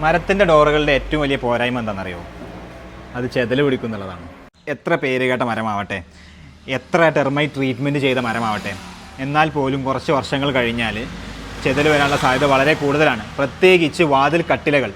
മരത്തിന്റെ ഡോറുകളുടെ ഏറ്റവും വലിയ പോരായ്മ എന്താണെന്നറിയോ? അത് ചെതൽ പിടിക്കുന്നുള്ളതാണ് എത്ര പേര് കേട്ട മരമാവട്ടെ? എത്ര ടെർമൈറ്റ് ട്രീറ്റ്മെന്റ് ചെയ്ത മരമാവട്ടെ? എന്നാൽ പോലും കുറച്ച് വർഷങ്ങൾ കഴിഞ്ഞാൽ ചെതൽ വരാനുള്ള സാധ്യത വളരെ കൂടുതലാണ്. പ്രത്യേകിച്ച് വാതിൽ കട്ടിലകൾ.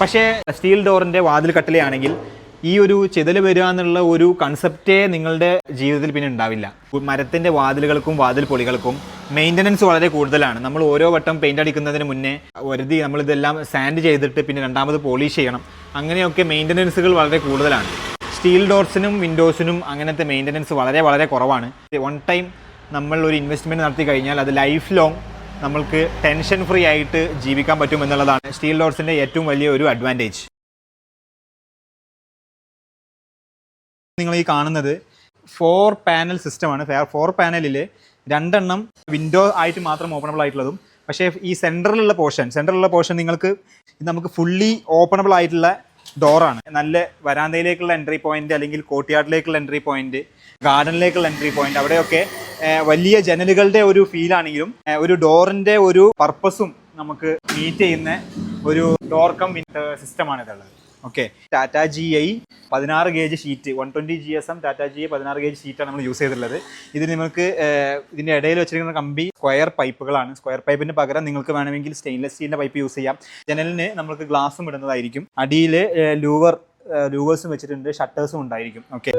പക്ഷേ സ്റ്റീൽ ഡോറിന്റെ വാതിൽ കട്ടിലയാണെങ്കിൽ ഈ ഒരു ചെതൽ വരിക എന്നുള്ള ഒരു കൺസെപ്റ്റേ നിങ്ങളുടെ ജീവിതത്തിൽ പിന്നെ ഉണ്ടാവില്ല. മരത്തിന്റെ വാതിലുകൾക്കും വാതിൽ പൊളികൾക്കും മെയിന്റനൻസ് വളരെ കൂടുതലാണ്. നമ്മൾ ഓരോ വട്ടം പെയിന്റ് അടിക്കുന്നതിന് മുന്നേ ഒരുതി നമ്മളിതെല്ലാം സാൻഡ് ചെയ്തിട്ട് പിന്നെ രണ്ടാമത് പോളിഷ് ചെയ്യണം. അങ്ങനെയൊക്കെ മെയിന്റനൻസുകൾ വളരെ കൂടുതലാണ്. സ്റ്റീൽ ഡോർസിനും വിൻഡോസിനും അങ്ങനത്തെ മെയിന്റനൻസ് വളരെ വളരെ കുറവാണ്. വൺ ടൈം നമ്മൾ ഒരു ഇൻവെസ്റ്റ്മെന്റ് നടത്തി കഴിഞ്ഞാൽ അത് ലൈഫ് ലോങ് നമ്മൾക്ക് ടെൻഷൻ ഫ്രീ ആയിട്ട് ജീവിക്കാൻ പറ്റും എന്നുള്ളതാണ് സ്റ്റീൽ ഡോർസിന്റെ ഏറ്റവും വലിയ ഒരു അഡ്വാന്റേജ് നിങ്ങൾ ഈ കാണുന്നത് ഫോർ പാനൽ സിസ്റ്റമാണ് ഫോർ പാനലിൽ രണ്ടെണ്ണം വിൻഡോ ആയിട്ട് മാത്രം ഓപ്പണബിൾ ആയിട്ടുള്ളതും. പക്ഷേ ഈ സെന്ററിലുള്ള പോർഷൻ സെന്ററിലുള്ള പോർഷൻ നിങ്ങൾക്ക് നമുക്ക് ഫുള്ളി ഓപ്പണബിൾ ആയിട്ടുള്ള ഡോറാണ് നല്ല വരാന്തയിലേക്കുള്ള എൻട്രി പോയിന്റ് അല്ലെങ്കിൽ കോട്ടിയാട്ടിലേക്കുള്ള എൻട്രി പോയിന്റ് ഗാർഡനിലേക്കുള്ള എൻട്രി പോയിന്റ് അവിടെയൊക്കെ വലിയ ജനലുകളുടെ ഒരു ഫീലാണെങ്കിലും ഒരു ഡോറിന്റെ ഒരു പർപ്പസും നമുക്ക് മീറ്റ് ചെയ്യുന്ന ഒരു ഡോർ കം സിസ്റ്റമാണ് ഇതുള്ളത് ഓക്കെ. ടാറ്റ ജി ഐ പതിനാറ് gauge sheet one twenty G S M Tata G I പതിനാറ് ഗേജ് ഷീറ്റാണ് നമ്മൾ യൂസ് ചെയ്തിട്ടുള്ളത്. ഇത് നിങ്ങൾക്ക് ഇതിന്റെ ഇടയിൽ വെച്ചിരിക്കുന്ന കമ്പി സ്ക്വയർ പൈപ്പുകളാണ് സ്ക്വയർ പൈപ്പിന് പകരം നിങ്ങൾക്ക് വേണമെങ്കിൽ സ്റ്റെയിൻലെസ് സ്റ്റീലിന്റെ പൈപ്പ് യൂസ് ചെയ്യാം. ജനലിന് നമുക്ക് ഗ്ലാസും ഇടുന്നതായിരിക്കും. അടിയിൽ ലൂവർ ലൂവേഴ്സും വെച്ചിട്ടുണ്ട് ഷട്ടേഴ്സും ഉണ്ടായിരിക്കും. ഓക്കെ.